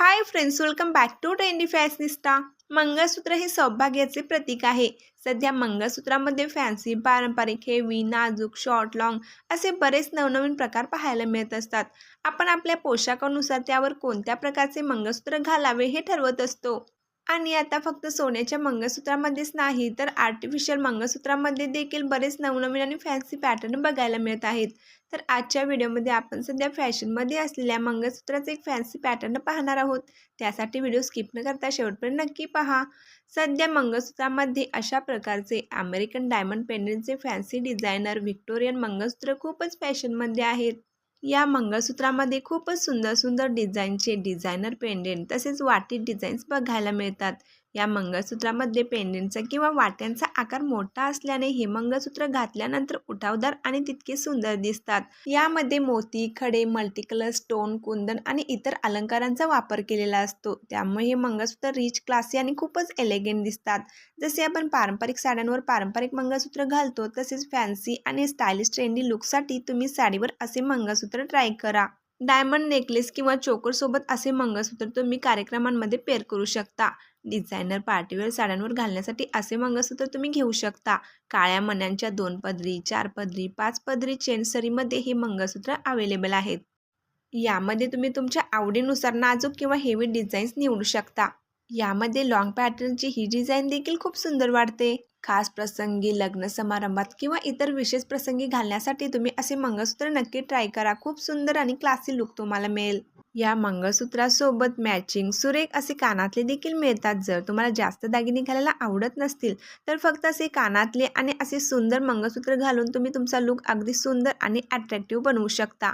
Hi friends welcome back to trendy fashionista mangalsutra हे सौभाग्याचे प्रतीक आहे. सध्या मंगळसूत्रामध्ये फॅन्सी पारंपरिक हेवी नाजूक शॉर्ट लॉंग असे बरेच नवनवीन प्रकार पाहायला मिळत असतात. आपण आपल्या पोशाखानुसार त्यावर कोणत्या प्रकारचे मंगळसूत्र घालावे हे ठरवत असतो. आणि आता फक्त सोन्याच्या मंगळसूत्रामध्येच नाही तर आर्टिफिशियल मंगळसूत्रामध्ये देखील बरेच नवनवीन आणि फॅन्सी पॅटर्न बघायला मिळत आहेत. तर आजच्या व्हिडिओमध्ये आपण सध्या फॅशनमध्ये असलेल्या मंगळसूत्राचे एक फॅन्सी पॅटर्न पाहणार आहोत. त्यासाठी व्हिडिओ स्किप न करता शेवटपर्यंत नक्की पहा. सध्या मंगळसूत्रामध्ये अशा प्रकारचे अमेरिकन डायमंड पेंडंटचे फॅन्सी डिझायनर व्हिक्टोरियन मंगळसूत्र खूपच फॅशनमध्ये आहेत. या मंगळसूत्रामध्ये खूपच सुंदर सुंदर डिझाईनचे डिझायनर पेंडेंट तसेच वाटी डिझाईन्स बघायला मिळतात. या मंगळसूत्रामध्ये पेंडेंटचा किंवा वाट्यांचा आकार मोठा असल्याने हे मंगळसूत्र घातल्यानंतर उठावदार आणि तितके सुंदर दिसतात. यामध्ये मोती खडे मल्टीकलर स्टोन कुंदन आणि इतर अलंकारांचा वापर केलेला असतो. त्यामुळे हे मंगळसूत्र रिच क्लासी आणि खूपच एलिगंट दिसतात. जसे आपण पारंपरिक साड्यांवर पारंपरिक मंगळसूत्र घालतो तसेच फॅन्सी आणि स्टायलिश ट्रेंडी लुकसाठी तुम्ही साडीवर असे मंगळसूत्र ट्राय करा. डायमंड नेकलेस किंवा चोकरसोबत असे मंगळसूत्र तुम्ही कार्यक्रमांमध्ये पेअर करू शकता. डिझायनर पार्टीवेअर साड्यांवर घालण्यासाठी असे मंगळसूत्र तुम्ही घेऊ शकता. काळ्या मण्यांच्या दोन पदरी चार पदरी पाच पदरी चेनसरीमध्ये हे मंगळसूत्र अवेलेबल आहेत. यामध्ये तुम्ही तुमच्या आवडीनुसार नाजूक किंवा हेवी डिझाईन्स निवडू शकता. यामध्ये लॉंग पॅटर्नची ही डिझाईन देखील खूप सुंदर वाटते. खास प्रसंगी लग्न समारंभात किंवा इतर विशेष प्रसंगी घालण्यासाठी तुम्ही असे मंगळसूत्र नक्की ट्राय करा. खूप सुंदर आणि क्लासी लुक तुम्हाला मिळेल. या मंगळसूत्रासोबत मॅचिंग सुरेख असे कानातले देखील मिळतात. जर तुम्हाला जास्त दागिने घालायला आवडत नसतील तर फक्त असे कानातले आणि असे सुंदर मंगळसूत्र घालून तुम्ही तुमचा लुक अगदी सुंदर आणि अट्रॅक्टिव्ह बनवू शकता.